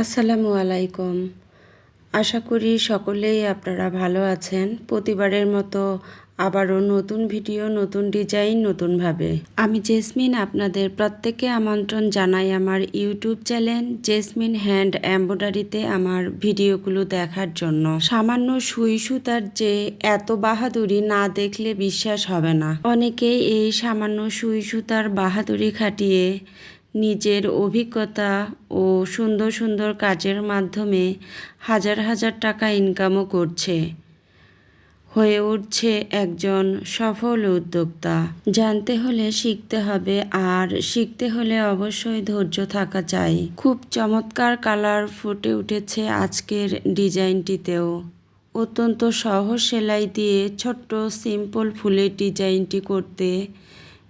আসসালামু আলাইকুম। আশা করি সকলেই আপনারা ভালো আছেন। প্রতিবারের মতো আবারও নতুন ভিডিও, নতুন ডিজাইন, নতুনভাবে। আমি জেসমিন আপনাদের প্রত্যেককে আমন্ত্রণ জানাই আমার ইউটিউব চ্যানেল জেসমিন হ্যান্ড এম্ব্রয়ডারিতে আমার ভিডিওগুলো দেখার জন্য। সামান্য সুই সুতার যে এত বাহাদুরি না দেখলে বিশ্বাস হবে না। অনেকেই এই সামান্য সুই সুতার বাহাদুরি খাটিয়ে নিজের অভিজ্ঞতা ও সুন্দর সুন্দর কাজের মাধ্যমে হাজার হাজার টাকা ইনকামও করছে। হয়ে উঠছে একজন সফল উদ্যোক্তা। জানতে হলে শিখতে হবে আর শিখতে হলে অবশ্যই ধৈর্য থাকা চাই। খুব চমৎকার কালার ফুটে উঠেছে আজকের ডিজাইনটিতেও। অত্যন্ত সহজ সেলাই দিয়ে ছোট্ট সিম্পল ফুলের ডিজাইনটি করতে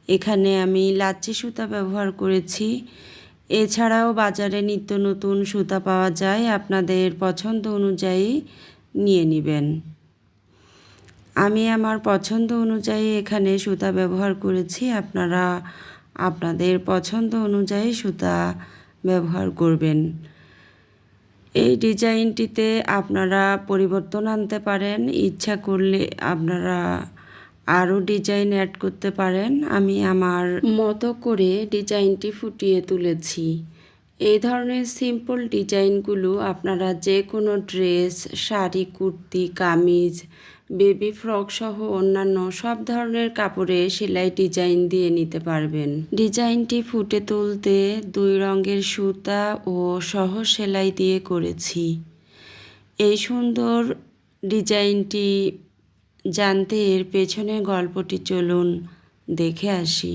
এখানে আমি লাচ্ছি সুতা ব্যবহার করেছি। এছাড়াও বাজারে নিত্য নতুন সুতা পাওয়া যায়, আপনাদের পছন্দ অনুযায়ী নিয়ে নেবেন। আমি আমার পছন্দ অনুযায়ী এখানে সুতা ব্যবহার করেছি, আপনারা আপনাদের পছন্দ অনুযায়ী সুতা ব্যবহার করবেন। এই ডিজাইনটিতে আপনারা পরিবর্তন আনতে পারেন, ইচ্ছা করলে আপনারা আরও ডিজাইন অ্যাড করতে পারেন। আমি আমার মতো করে ডিজাইনটি ফুটিয়ে তুলেছি। এই ধরনের সিম্পল ডিজাইনগুলো আপনারা যে কোনো dress sari, kurti, kameez baby frock সহ অন্যান্য সব ধরনের কাপড়ে সেলাই ডিজাইন দিয়ে নিতে পারবেন। ডিজাইনটি ফুটে তুলতে দুই রঙের সুতা ও সহ সেলাই দিয়ে করেছি। এই সুন্দর ডিজাইনটি জানতে এর পেছনে গল্পটি চলুন দেখে আসি।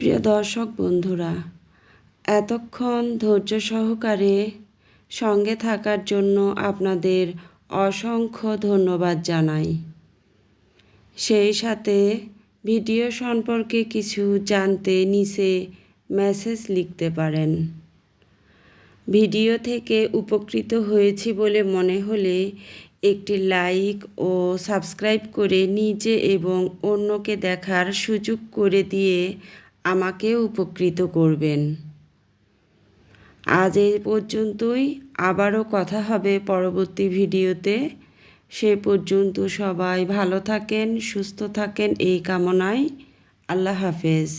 প্রিয় দর্শক বন্ধুরা, এতক্ষণ ধৈর্য সহকারে সঙ্গে থাকার জন্য আপনাদের অসংখ্য ধন্যবাদ জানাই। সেই সাথে ভিডিও সম্পর্কে কিছু জানতে নিচে মেসেজ লিখতে পারেন। ভিডিও থেকে উপকৃত হয়েছি বলে মনে হলে একটি লাইক ও সাবস্ক্রাইব করে নিজে এবং অন্যকে দেখার সুযোগ করে দিয়ে আমাকে উপকৃত করবেন। আজ এই পর্যন্তই। আবারও কথা হবে পরবর্তী ভিডিওতে। সে পর্যন্ত সবাই ভালো থাকেন, সুস্থ থাকেন, এই কামনায়। আল্লাহ হাফেজ।